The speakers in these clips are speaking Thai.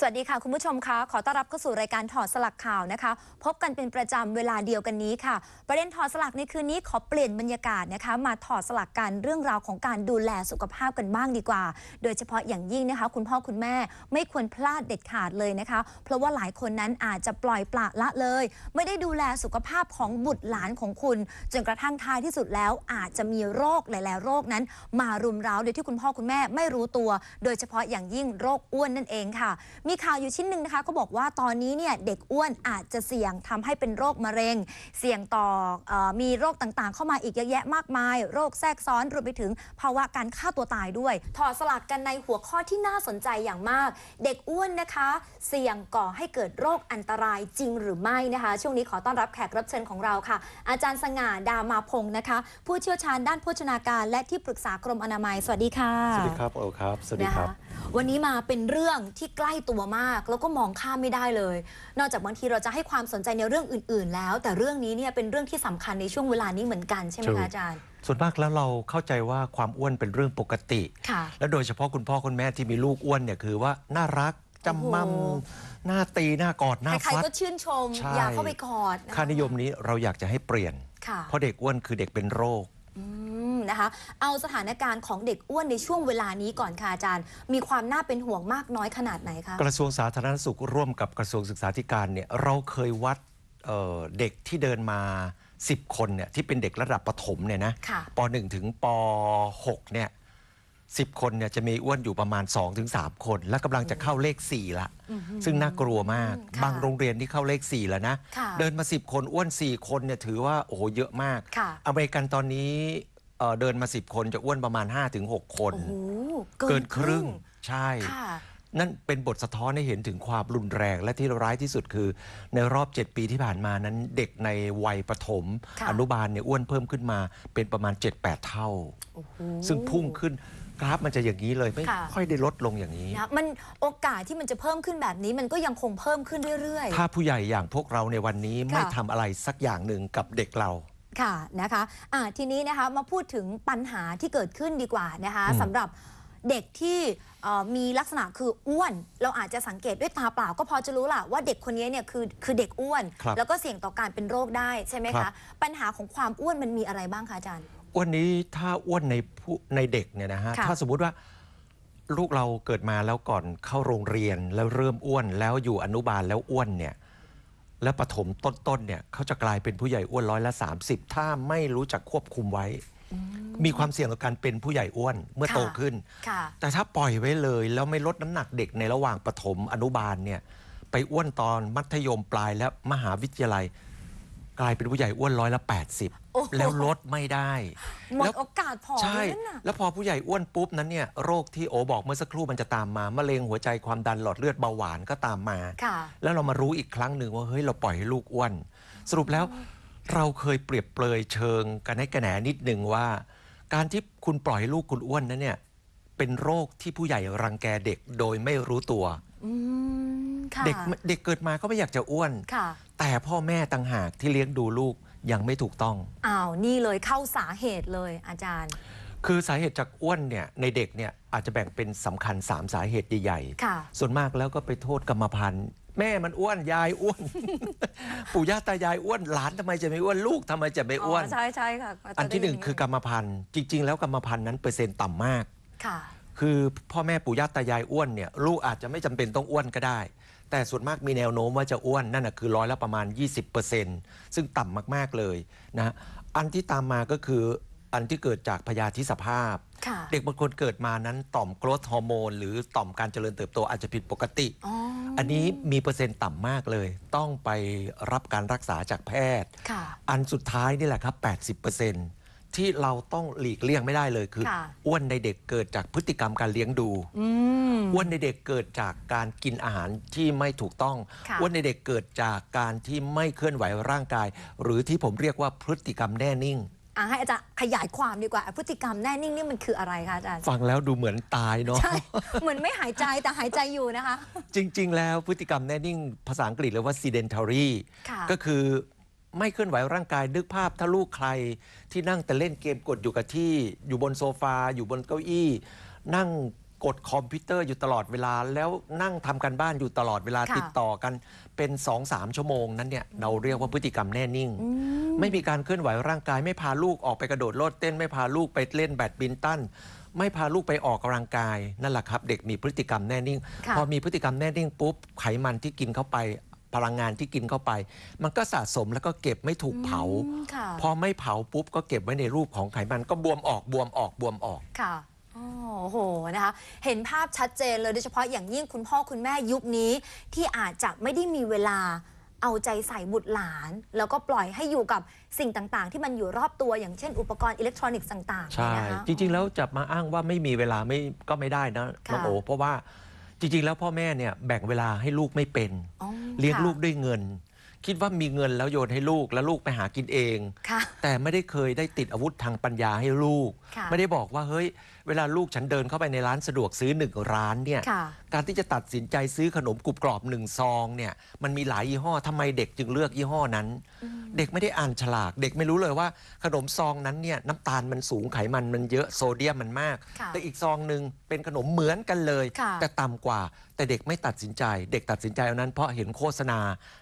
สวัสดีค่ะ คุณผู้ชมคะขอต้อนรับเข้าสู่รายการถอดสลักข่าวนะคะ พบกันเป็นประจำเวลาเดียวกันนี้ค่ะ ประเด็นถอดสลักในคืนนี้ขอเปลี่ยนบรรยากาศนะคะ มาถอดสลักกันเรื่องราวของการดูแลสุขภาพกันบ้างดีกว่า โดยเฉพาะอย่างยิ่งนะคะ คุณพ่อคุณแม่ไม่ควรพลาดเด็ดขาดเลยนะคะ เพราะว่าหลายคนนั้นอาจจะปล่อยปละละเลย ไม่ได้ดูแลสุขภาพของบุตรหลานของคุณ จนกระทั่งท้ายที่สุดแล้วอาจจะมีโรคหลาย ๆ โรคนั้น มารุมเร้าโดยที่คุณพ่อคุณแม่ไม่รู้ตัว โดยเฉพาะอย่างยิ่งโรคอ้วนนั่นเองค่ะมีข่าวอยู่ชิ้นหนึ่งนะคะก็บอกว่าตอนนี้เนี่ยเด็กอ้วนอาจจะเสี่ยงทำให้เป็นโรคมะเร็ง เสี่ยงต่อเออมีโรคต่างๆ เข้ามาอีกเยอะแยะมากมาย โรคแทรกซ้อนรวมไปถึงภาวะการฆ่าตัวตายด้วย ถอดสลักกันในหัวข้อที่น่าสนใจอย่างมาก เด็กอ้วนนะคะ เสี่ยงก่อให้เกิดโรคอันตรายจริงหรือไม่นะคะ ช่วงนี้ขอต้อนรับแขกรับเชิญของเราค่ะ อาจารย์สง่าดามาพงศ์นะคะ ผู้เชี่ยวชาญด้านโภชนาการ และที่ปรึกษากรมอนามัย สวัสดีค่ะ สวัสดีครับโอครับ สวัสดีนะครับคะ วันนี้มาเป็นเรื่องที่ใกล้ตัวมาก แล้วก็มองข้ามไม่ได้เลย นอกจากบางทีเราจะให้ความสนใจในเรื่องอื่น ๆ แล้ว แต่เรื่องนี้เนี่ยเป็นเรื่องที่สำคัญในช่วงเวลานี้เหมือนกันใช่ไหมถูกคะอาจารย์ส่วนมากแล้วเราเข้าใจว่าความอ้วนเป็นเรื่องปกติค่ะและโดยเฉพาะคุณพ่อคุณแม่ที่มีลูกอ้วนเนี่ยคือว่าน่ารักจำมั่มโอ้โหหน้าตีหน้ากอดหน้าใครฟัดๆก็ชื่นชมใช่อยากเข้าไปกอดะะค่านิยมนี้เราอยากจะให้เปลี่ยนค่ะเพราะเด็กอ้วนคือเด็กเป็นโรคอืม นะคะ เอาสถานการณ์ของเด็กอ้วนในช่วงเวลานี้ก่อนค่ะอาจารย์ มีความน่าเป็นห่วงมากน้อยขนาดไหนคะกระทรวงสาธารณสุขร่วมกับกระทรวงศึกษาธิการเนี่ยเราเคยวัดเอ่อเด็กที่เดินมา 10 คนเนี่ยที่เป็นเด็กระดับประถมเนี่ยนะค่ะป .1 ถึงป .6 เนี่ย10คนเนี่ยจะมีอ้วนอยู่ประมาณ 2-3คน และกำลังจะเข้าเลข 4 ละ ซึ่งน่ากลัวมากค่ะบางโรงเรียนที่เข้าเลข 4 แล้วนะค่ะเดินมา 10 คนอ้วน 4 คนเนี่ยถือว่า โอ้โห เยอะมากค่ะอเมริกันตอนนี้ เอ่อเดินมา 10 คนจะอ้วนประมาณ 5-6 คน โอ้โหเกินครึ่งใช่ ค่ะ นั่นเป็นบทสะท้อนให้เห็นถึงความรุนแรงและที่ร้ายที่สุดคือ ในรอบ 7 ปีที่ผ่านมานั้นเด็กในวัยประถม ค่ะ อนุบาลเนี่ยอ้วนเพิ่มขึ้นมาเป็นประมาณ 7-8 เท่า โอ้โห ซึ่งพุ่งขึ้นกราฟมันจะอย่างนี้เลยไม่ค่ะ ค่อยได้ลดลงอย่างนี้ นะมันโอกาสที่มันจะเพิ่มขึ้นแบบนี้มันก็ยังคงเพิ่มขึ้นเรื่อย ถ้าผู้ใหญ่อย่างพวกเราในวันนี้ค่ะไม่ทำอะไรสักอย่างหนึ่งกับเด็กเราๆ ค่ะนะคะอ่าทีนี้นะคะมาพูดถึงปัญหาที่เกิดขึ้นดีกว่านะคะอืมสำหรับเด็กที่เอ่อมีลักษณะคืออ้วน เราอาจจะสังเกตด้วยตาเปล่า ก็พอจะรู้ล่ะว่าเด็กคนนี้เนี่ยคือคือเด็กอ้วนครับแล้วก็เสี่ยงต่อการเป็นโรคได้ใช่ไหมครัคะบปัญหาของความอ้วนมันมีอะไรบ้างคะอาจารย์ อ้วนนี้ถ้าอ้วนในผู้ในเด็กเนี่ยนะฮะค่ะถ้าสมมุติว่าลูกเราเกิดมาแล้วก่อนเข้าโรงเรียนแล้วเริ่มอ้วนแล้วอยู่อนุบาลแล้วอ้วนเนี่ย แล้วปฐมต้นๆเนี่ยเขาจะกลายเป็นผู้ใหญ่อ้วนร้อยละ 30 ถ้าไม่รู้จักควบคุมไว้ มีความเสี่ยงต่อการเป็นผู้ใหญ่อ้วนเมื่อค่ะโตขึ้นค่ะแต่ถ้าปล่อยไว้เลย แล้วไม่ลดน้ำหนักเด็กในระหว่างปฐมอนุบาลเนี่ยไปอ้วนตอนมัธยมปลายและมหาวิทยาลัย กลายเป็นผู้ใหญ่อ้วนร้อยละ โอ้โห 80 แล้วลดไม่ได้ หมดแล้ว โอกาสผอมใช่ นั่นน่ะ แล้วพอผู้ใหญ่อ้วนปุ๊บนั้นเนี่ยโรคที่โอบอกเมื่อสักครู่มันจะตามมามะเร็งหัวใจความดันหลอดเลือดเบาหวานก็ตามมา ค่ะ แล้วเรามารู้อีกครั้งหนึ่งว่าเฮ้ยเราปล่อยให้ลูกอ้วน สรุปแล้วเราเคยเปรียบเปรยเชิงกันให้กระแหนนิดหนึ่งว่า การที่คุณปล่อยให้ลูกคุณอ้วนนั้นเนี่ยเป็นโรคที่ผู้ใหญ่รังแกเด็กโดยไม่รู้ตัว อืมค่ะ เด็กเด็กเกิดมาก็ไม่อยากจะอ้วนค่ะแต่พ่อแม่ต่างหากที่เลี้ยงดูลูกยังไม่ถูกต้อง อ้าว นี่เลยเข้าสาเหตุเลยอาจารย์ คือสาเหตุจากอ้วนเนี่ยในเด็กเนี่ยอาจจะแบ่งเป็นสำคัญ 3 สาเหตุใหญ่ค่ะๆส่วนมากแล้วก็ไปโทษกรรมพันธุ์แม่มันอ้วนยายอ้วน ปู่ย่าตายายอ้วนหลานทำไมจะไม่อ้วนลูกทำไมจะไม่อ้วนใช่ใช่ค่ะอันที่หนึ่งคือกรรมพันธุ์ จริง ๆ แล้วกรรมพันธุ์นั้นเปอร์เซ็นต์ต่ำมากค่ะ คือพ่อแม่ปู่ย่าตายายอ้วนเนี่ยลูกอาจจะไม่จำเป็นต้องอ้วนก็ได้ แต่ส่วนมากมีแนวโน้มว่าจะอ้วนนั่นนะคือร้อยละประมาณ 20%ซึ่งต่ำมากๆเลยนะฮะอันที่ตามมาก็คืออันที่เกิดจากพยาธิสภาพค่ะเด็กบางคนเกิดมานั้นต่อมโกรทฮอร์โมนหรือต่อมการเจริญเติบโตอาจจะผิดปกติอ๋ออันนี้มีเปอร์เซ็นต์ต่ำมากเลย ต้องไปรับการรักษาจากแพทย์ค่ะอันสุดท้ายนี่แหละครับ 80% ที่เราต้องหลีกเลี่ยงไม่ได้เลยคือ ค่ะ อ้วนในเด็กเกิดจากพฤติกรรมการเลี้ยงดู อืม อ้วนในเด็กเกิดจากการกินอาหารที่ไม่ถูกต้อง ค่ะ อ้วนในเด็กเกิดจากการที่ไม่เคลื่อนไหวร่างกาย หรือที่ผมเรียกว่าพฤติกรรมแน่นิ่ง อะให้อาจารย์ขยายความดีกว่า พฤติกรรมแน่นิ่งนี่มันคืออะไรคะอาจารย์ ฟังแล้วดูเหมือนตายเนาะ ใช่ เหมือนไม่หายใจแต่หายใจอยู่นะคะ จริง ๆ แล้วพฤติกรรมแน่นิ่ง ภาษาอังกฤษเรียกว่า sedentary ค่ะก็คือ ไม่เคลื่อนไหวร่างกายนึกภาพถ้าลูกใคร ที่นั่งแต่เล่นเกมกดอยู่กับที่ อยู่บนโซฟา อยู่บนเก้าอี้ นั่งกดคอมพิวเตอร์อยู่ตลอดเวลา แล้วนั่งทำกันบ้านอยู่ตลอดเวลาค่ะ ติดต่อกันเป็น2อสามชั่วโมงนั้นเนี่ยเราเรียกว่าพฤติกรรมแน่นิ่งอืมไม่มีการเคลื่อนไหวร่างกายไม่พาลูกออกไปกระโดดโลดเต้นไม่พาลูกไปเล่นแบดมินตันไม่พาลูกไปออกกำลังกายนั่นแหละครับ เด็กมีพฤติกรรมแน่นิ่ง ค่ะ พอมีพฤติกรรมแน่นิ่งปุ๊บไขมันที่กินเข้าไป พลังงานที่กินเข้าไป มันก็สะสมแล้วก็เก็บไม่ถูกเผา อืมค่ะ พอไม่เผาปุ๊บก็เก็บไว้ในรูปของไขมันก็บวมออกบวมออกบวมออก ค่ะโอ้โหนะคะ เห็นภาพชัดเจนเลยโดยเฉพาะอย่างยิ่งคุณพ่อคุณแม่ยุคนี้ ที่อาจจะไม่ได้มีเวลาเอาใจใส่บุตรหลาน แล้วก็ปล่อยให้อยู่กับสิ่งต่างๆ ที่มันอยู่รอบตัวอย่างเช่น อุปกรณ์อิเล็กทรอนิกส์ต่างๆใช่ เนี่ยนะคะ จริง ๆ แล้วจะมาอ้างว่าไม่มีเวลาไม่ก็ไม่ได้นะค่ะน้องโอเพราะว่า จริงๆ แล้วพ่อแม่เนี่ยแบ่งเวลาให้ลูกไม่เป็น อ๋อเลี้ยงค่ะ ลูกด้วยเงิน คิดว่ามีเงินแล้วโยนให้ลูกแล้วลูกไปหากินเอง ค่ะ แต่ไม่ได้เคยได้ติดอาวุธทางปัญญาให้ลูก ค่ะไม่ได้บอกว่าเฮ้ย เวลาลูกฉันเดินเข้าไปในร้านสะดวกซื้อหนึ่งร้านเนี่ยค่ะ การที่จะตัดสินใจซื้อขนมกรุบกรอบหนึ่งซองเนี่ยมันมีหลายยี่ห้อทำไมเด็กจึงเลือกยี่ห้อนั้น เด็กไม่ได้อ่านฉลาก เด็กไม่รู้เลยว่าขนมซองนั้นเนี่ยน้ำตาลมันสูงไขมันมันเยอะโซเดียมมันมาก ค่ะแต่อีกซองหนึ่งเป็นขนมเหมือนกันเลย ค่ะ แต่ต่ำกว่า แต่เด็กไม่ตัดสินใจ เด็กตัดสินใจเอานั้น เพราะเห็นโฆษณา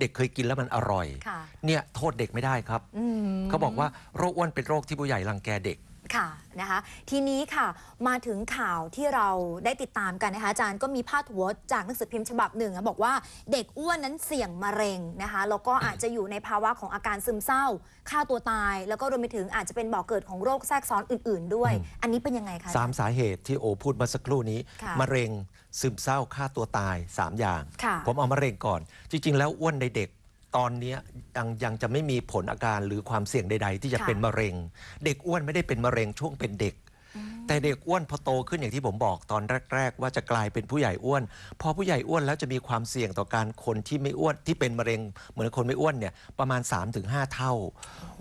เด็กเคยกินแล้วมันอร่อย ค่ะ เนี่ยโทษเด็กไม่ได้ครับ อืม เขาบอกว่าโรคอ้วนเป็นโรคที่ผู้ใหญ่รังแกเด็ก ค่ะนะคะทีนี้ค่ะมาถึงข่าวที่เราได้ติดตามกันนะคะอาจารย์ก็มีพาดหัวจากหนังสือพิมพ์ฉบับหนึ่งนะบอกว่าเด็กอ้วนนั้นเสี่ยงมะเร็งนะคะแล้วก็อาจจะอยู่ในภาวะของอาการซึมเศร้าฆ่าตัวตาย แล้วก็รวมไปถึงอาจจะเป็นบ่อกเกิดของโรคแทรกซ้อนอื่น ๆ ด้วย อันนี้เป็นยังไงคะสามสาเหตุที่โอพูดเมาสักครู่นี้ค่ะมะเร็งซึมเศร้าฆ่าตัวตาย 3 อย่างค่ะผมเอามะเร็งก่อน จริง ๆ แล้วอ้วนในเด็ก ตอนเนี้ยยังยังจะไม่มีผลอาการหรือความเสี่ยงใด ๆ ที่จะค่ะ เป็นมะเร็ง เด็กอ้วนไม่ได้เป็นมะเร็งช่วงเป็นเด็ก แต่เด็กอ้วนพอโตขึ้นอย่างที่ผมบอกตอนแรก ๆ ว่าจะกลายเป็นผู้ใหญ่อ้วน พอผู้ใหญ่อ้วนแล้วจะมีความเสี่ยงต่อการคนที่ไม่อ้วนที่เป็นมะเร็ง เหมือนคนไม่อ้วนเนี่ยประมาณ 3-5 เท่า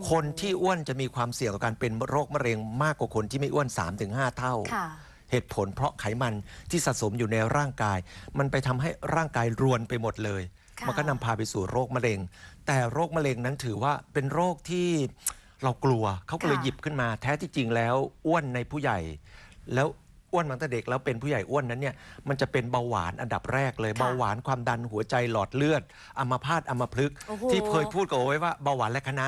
คนที่อ้วนจะมีความเสี่ยงต่อการเป็นโรคมะเร็งมากกว่าคนที่ไม่อ้วน 3-5 เท่า ค่ะ เหตุผลเพราะไขมันที่สะสมอยู่ในร่างกาย มันไปทำให้ร่างกายรวนไปหมดเลยค่ะ มันก็นำพาไปสู่โรคมะเร็ง แต่โรคมะเร็งนั้นถือว่าเป็นโรคที่เรากลัวเขาก็เลยค่ะ หยิบขึ้นมา แท้ที่จริงแล้วอ้วนในผู้ใหญ่ แล้ว อ้วนมาตั้งแต่เด็กแล้วเป็นผู้ใหญ่อ้วนนั้นเนี่ยมันจะเป็นเบาหวานอันดับแรกเลยค่ะเบาหวานความดันหัวใจหลอดเลือดอัมพาตอัมพฤกษ์โอ้โห ที่เคยพูดกับโอ้ไว้ว่าเบาหวานและคณะ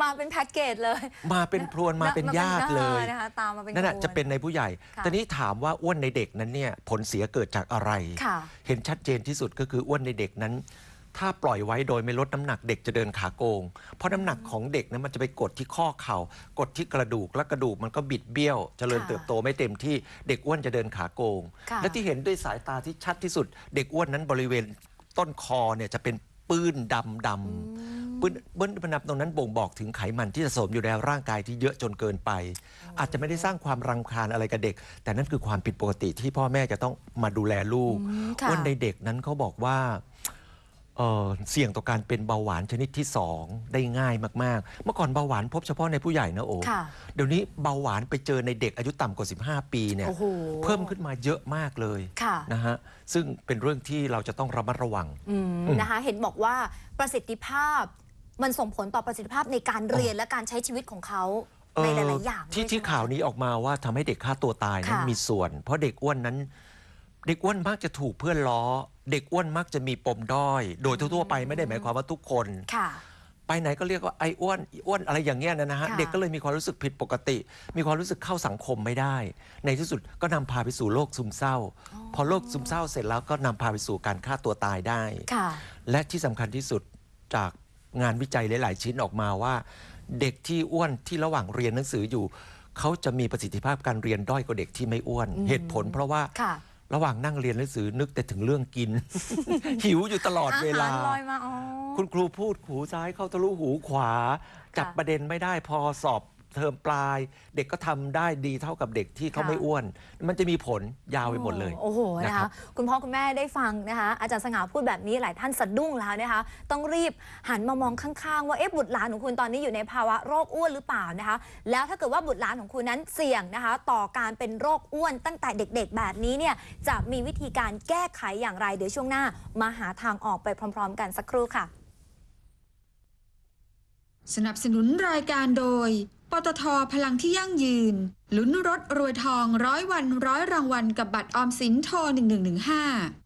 มาเป็นแพ็กเกจเลยมาเป็นพรวนมาเป็นญาติเลยนะคะตามมาเป็นนั่นแหะขบว จะเป็นในผู้ใหญ่ ค่ะตอนนี้ถามว่าอ้วนในเด็กนั้นเนี่ยผลเสียเกิดจากอะไร ค่ะ เห็นชัดเจนที่สุดก็คืออ้วนในเด็กนั้น ถ้าปล่อยไว้โดยไม่ลดน้ำหนักเด็กจะเดินขาโกง เพราะน้ำหนักของเด็กนั้นมันจะไปกดที่ข้อเข่ากดที่กระดูกและกระดูกมันก็บิดเบี้ยวเจริญค่ะเติบโตไม่เต็มที่เด็กอ้วนจะเดินขาโกง ค่ะ และที่เห็นด้วยสายตาที่ชัดที่สุด เด็กอ้วนนั้นบริเวณต้นคอเนี่ยจะเป็นปื้นดำดำปื้นเบิ้ลพนับตรงนั้นบ่งบอกถึงไขมันที่สะสมอยู่ในร่างกายที่เยอะจนเกินไป อาจจะไม่ได้สร้างความรำคาญอะไรกับเด็ก แต่นั่นคือความผิดปกติที่พ่อแม่จะต้องมาดูแลลูกอืมค่ะ อ้วนในเด็กนั้นเขาบอกว่า เอ่อเสี่ยงต่อการเป็นเบาหวานชนิดที่ 2 ได้ง่ายมาก ๆ เมื่อก่อนเบาหวานพบเฉพาะในผู้ใหญ่นะโอ้ค่ะ เดี๋ยวนี้เบาหวานไปเจอในเด็กอายุต่ำกว่า 15 ปีเนี่ย โอ้โห เพิ่มขึ้นมาเยอะมากเลยค่ะ นะฮะซึ่งเป็นเรื่องที่เราจะต้องระมัดระวัง อืมนะคะเห็นบอกว่าประสิทธิภาพ มันส่งผลต่อประสิทธิภาพในการเรียนและการใช้ชีวิตของเขาในหลาย ๆ อย่างที่ด้วยที่ใช่ไหม ข่าวนี้ออกมาว่าทำให้เด็กฆ่าตัวตายนั้นค่ะมีส่วน เพราะเด็กอ้วนนั้น เด็กอ้วนมักจะถูกเพื่อนล้อ เด็กอ้วนมักจะมีปมด้อย โดยทั่วๆไปไม่ได้หมายความว่าทุกคน ค่ะ ไปไหนก็เรียกว่าไอ้อ้วนอีอ้วนอะไรอย่างเงี้ยนะฮะค่ะ เด็กก็เลยมีความรู้สึกผิดปกติ มีความรู้สึกเข้าสังคมไม่ได้ ในที่สุดก็นำพาไปสู่โรคซึมเศร้า พอโรคซึมเศร้าเสร็จแล้วก็นำพาไปสู่การฆ่าตัวตายได้ ค่ะ และที่สำคัญที่สุดจากงานวิจัยหลาย ๆ ชิ้นออกมาว่า เด็กที่อ้วนที่ระหว่างเรียนหนังสืออยู่ เขาจะมีประสิทธิภาพการเรียนด้อยกว่าเด็กที่ไม่อ้วนอืมเหตุผลเพราะว่าค่ะ ระหว่างนั่งเรียนหนังสือนึกแต่ถึงเรื่องกิน หิวอยู่ตลอดเวลาอาหารลอยมาอ๋อ คุณครูพูดหูซ้ายเข้าทะลุหูขวา จับค่ะประเด็นไม่ได้พอสอบ เทอมปลาย เด็กก็ทำได้ดีเท่ากับเด็กที่เขาค่ะ ไม่อ้วน มันจะมีผลยาวไปหมดเลย โอ้โหนะนะครัคะบ คุณพ่อคุณแม่ได้ฟังนะคะ อาจารย์สง่าพูดแบบนี้หลายท่านสะดุ้งแล้วนะคะ ต้องรีบหันมามองข้างๆ ว่าเอ๊ะบุตรหลานของคุณตอนนี้อยู่ในภาวะโรคอ้วนหรือเปล่านะคะ แล้วถ้าเกิดว่าบุตรหลานของคุณนั้นเสี่ยงนะคะ ต่อการเป็นโรคอ้วนตั้งแต่เด็กๆ แบบนี้เนี่ยจะมีวิธีการแก้ไขอย่างไรเดี๋ยวช่วงหน้า มาหาทางออกไปพร้อม ๆ กันสักครู่ค่ะ สนับสนุนรายการโดย ปตทพลังที่ยั่งยืน ลุ้นรถรวยทองร้อยวันร้อยรางวัลกับบัตรออมสินโทร1115